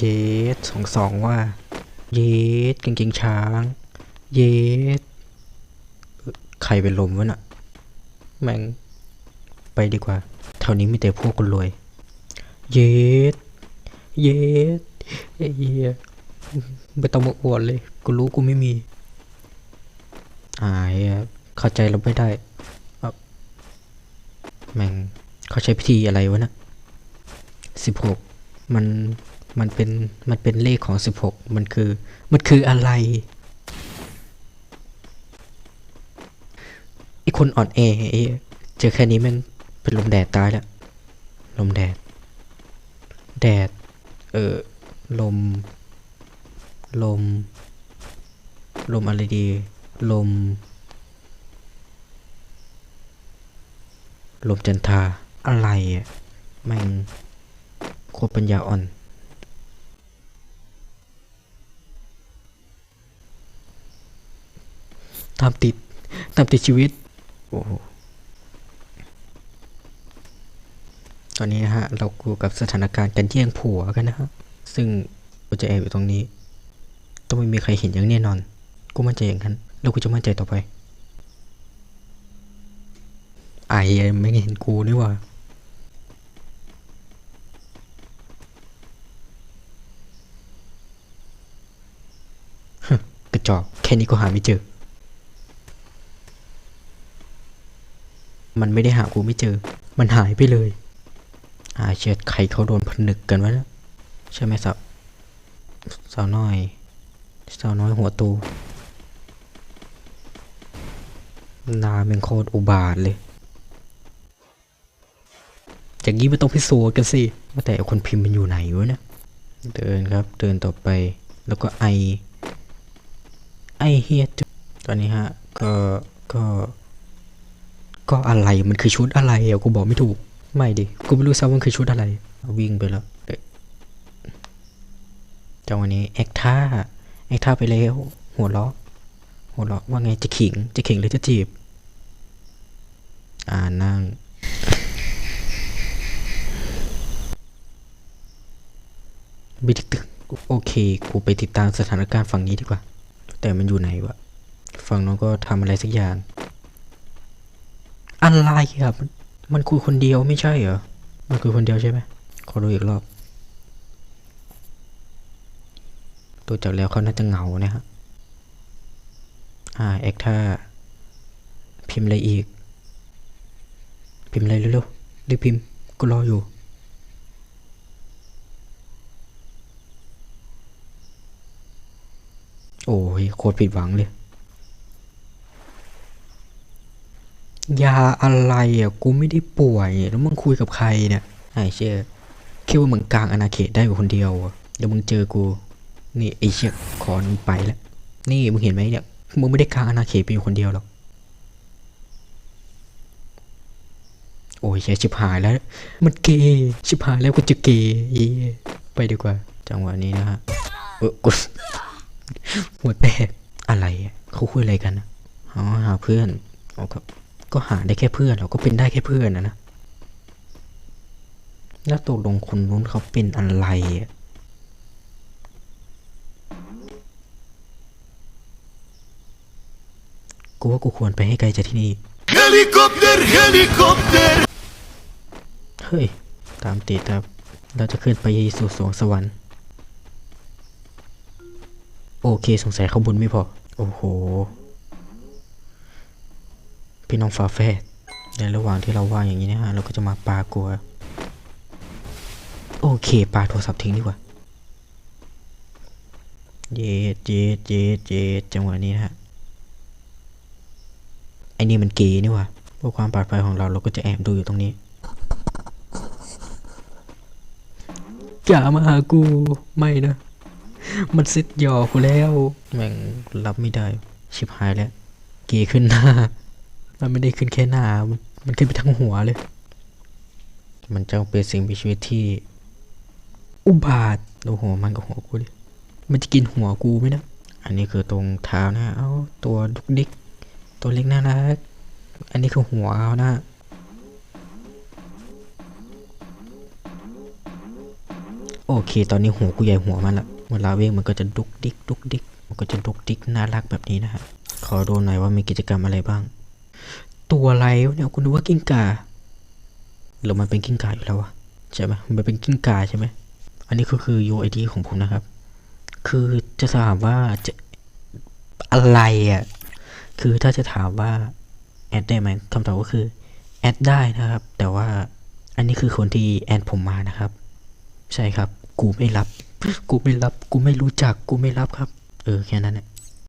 เยสสองสองว่า เยสกางเกงช้าง เยสเอ่อใครเป็นลมวะน่ะ แม่ง ไปดีกว่าแถวนี้มีแต่พวกคนรวย เยสเยสไอ้เหี้ยไม่ต้องมาอวดเลย กูรู้กูไม่มีอายเข้าใจเราไม่ได้อ้าแม่งเขาใช้พิธีอะไรวะนะสิบหกมัน มันเป็น มันเป็นเลขของสิบหกมันคือ มันคืออะไรไอคนอ่อนแอเจอแค่นี้ม่งเป็นลมแดดตายแล้ว ลมแดด แดด เออ ลม ลม ลมอะไรดี ลม ลมจันทาอะไรอะแม่งโคตรปัญญาอ่อน ตามติดตามติดชีวิต โอ้โหตอนนี้นะฮะ เรากูกับสถานการณ์การแย่งผัวกันนะฮะ ซึ่งกูจะแอบอยู่ตรงนี้ ต้องไม่มีใครเห็นอย่างแน่นอน กูมั่นใจอย่างนั้น แล้วกูจะมั่นใจต่อไป ไอ้ไม่เห็นกูนี่หว่ากระจอกแค่นี้ก็หาไม่เจอ มันไม่ได้หากูไม่เจอ มันหายไปเลย อาเชิดใครเขาโดนผนึกกันวะนะใช่ไหมสาวสาวน้อย สาวน้อยหัวตูนาเป็นโคตรอุบาทเลยอย่างนี้ไม่ต้องพิสูจน์กันสิว่าแต่คนพิมพ์มันอยู่ไหนวะเนี่ยเดินครับ เดินต่อไป แล้วก็ไอ ไอเฮียจุตอนนี้ฮะ ก็ ก็ ก็อะไรมันคือชุดอะไรอะกูบอกไม่ถูก ไม่ดิ กูไม่รู้ซ้ำว่ามันคือชุดอะไร วิ่งไปแล้วเจังวะนี้แอคท่าแอคท่าไปแล้ว หัวเราะหัวเราะว่าไงจะขิง จะขิงหรือจะจีบ อ่านั่งบิดตึกโอเค กูไปติดตามสถานการณ์ฝั่งนี้ดีกว่า แต่มันอยู่ไหนวะ ฝั่งน้องก็ทำอะไรสักอย่าง อะไรอะมันมันคุยคนเดียวไม่ใช่เหรอ มันคุยคนเดียวใช่ไหมขอดูอีกรอบ ตัวจากแล้วเขาน่าจะเหงานะฮะ อ่าแอคท่าพิมพ์อะไรอีก พิมพ์อะไรเร็วๆรีบพิมพ์กูรออยู่ โอ้ยโคตรผิดหวังเลย ยาอะไรอะกูไม่ได้ป่วย แล้วมึงคุยกับใครเนี่ยไอ้เชี่ยคิดว่ามึงกลางอาณาเขตได้กับคนเดียวเดี๋ยวมึงเจอกูนี่ไอ้เชี่ยขอมึงไปแล้วนี่มึงเห็นไหมเนี่ยมึงไม่ได้กลางอาณาเขตไปอยู่คนเดียวหรอกโอ้ยเชี่ยชิบหายแล้ว มันเกย์ชิบหายแล้วกูจะเกย์ไปดีกว่า จังหวะนี้นะฮะเออกูหัวแตกอะไรเขาคุยอะไรกันอะอ๋อหาเพื่อนอ๋อก็ ก็หาได้แค่เพื่อนเราก็เป็นได้แค่เพื่อนนะนะ แล้วตกลงคนนู้นเขาเป็นอะไรอะกูว่ากูควรไปให้ไกลจากที่นี่ Helikopter, helikopter. เฮ้ย ตามติดครับ เราจะขึ้นไปสู่สวงสวรรค์ โอเคสงสัยข้างบนไม่พอ โอ้โห พี่น้องฝาแฝดในระหว่างที่เราว่างอย่างนี้นะฮะเราก็จะมาปากัว โอเคปาโทรศัพท์ทิ้งดีกว่าเย็ดเย็ดเย็ดเย็ดจังหวะนี้นะฮะไอ้นี่มันเกย์นี่หว่าเพื่อความปลอดภัยของเราเราก็จะแอบดูอยู่ตรงนี้อย่ามาหากูไม่นะ มันซิดหยอกกูแล้ว แม่งรับไม่ได้ ชิบหายแล้ว เกยขึ้นหน้า มันไม่ได้ขึ้นแค่หน้า มันขึ้นไปทั้งหัวเลย มันจะเป็นสิ่งมีชีวิตที่ อุบาทดูหัวมันกับหัวกูดิ มันจะกินหัวกูไหมนะ อันนี้คือตรงเท้านะ เอาตัวดุกดิก ตัวเล็กน่ารัก อันนี้คือหัวเขานะโโอเค ตอนนี้หัวกูใหญ่หัวมันละเวลาวิ่งมันก็จะดุกดิกดุกดิก มันก็จะดุกดิกน่ารักแบบนี้นะฮะ ขอดูหน่อยว่ามีกิจกรรมอะไรบ้าง ตัวอะไรวะเนี่ยคุณดูว่ากิ้งก่าหรือมันเป็นกิ้งก่าอยู่แล้ววะใช่ไหมมันเป็นกิ้งก่าใช่ไหมอันนี้ก็คือ UID ของผมนะครับ คือจะถามว่าจะอะไรอะคือถ้าจะถามว่าแอดได้ไหมคำตอบก็คือแอดได้นะครับ แต่ว่าอันนี้คือคนที่แอดผมมานะครับ ใช่ครับ กูไม่รับ กูไม่รับ กูไม่รู้จัก กูไม่รับครับ เออแค่นั้นแหละ